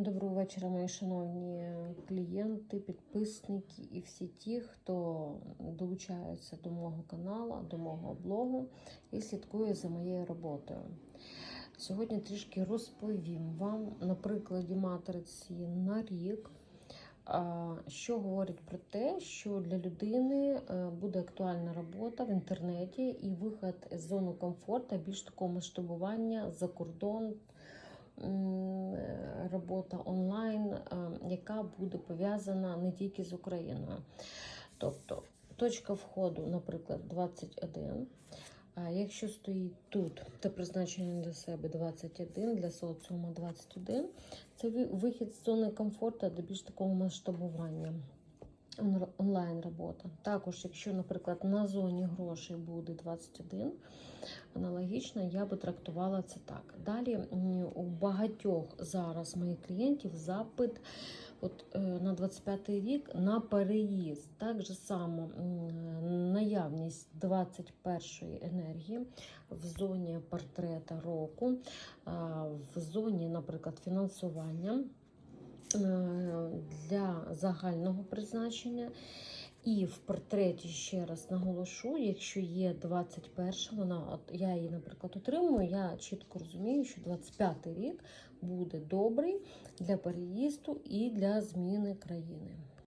Доброго вечора, мої шановні клієнти, підписники і всі ті, хто долучається до мого каналу, до мого блогу і слідкує за моєю роботою. Сьогодні трішки розповім вам на прикладі матриці на рік, що говорить про те, що для людини е, буде актуальна робота в інтернеті і вихід з зони комфорту, більш такого масштабування за кордон робота онлайн, е, яка буде пов'язана не тільки з Україною. Тобто точка входу, наприклад, 21. А якщо стоїть тут то призначення для себе 21, для соціуму 21, це вихід з зони комфорту до більш такого масштабування. Онр- Онлайн робота. Також, якщо, наприклад, на зоні грошей буде 21, аналогічно я би трактувала це так. Далі у багатьох зараз моїх клієнтів запит от, е, на 25 рік на переїзд. Так же само наявність 21-ї енергії в зоні портрета року, в зоні, наприклад, фінансування е, для загального призначення. І в портреті ще раз наголошу, якщо є 21, вона от я її, наприклад, отримую, я чітко розумію, що 25 рік буде добрий для переїзду і для зміни країни.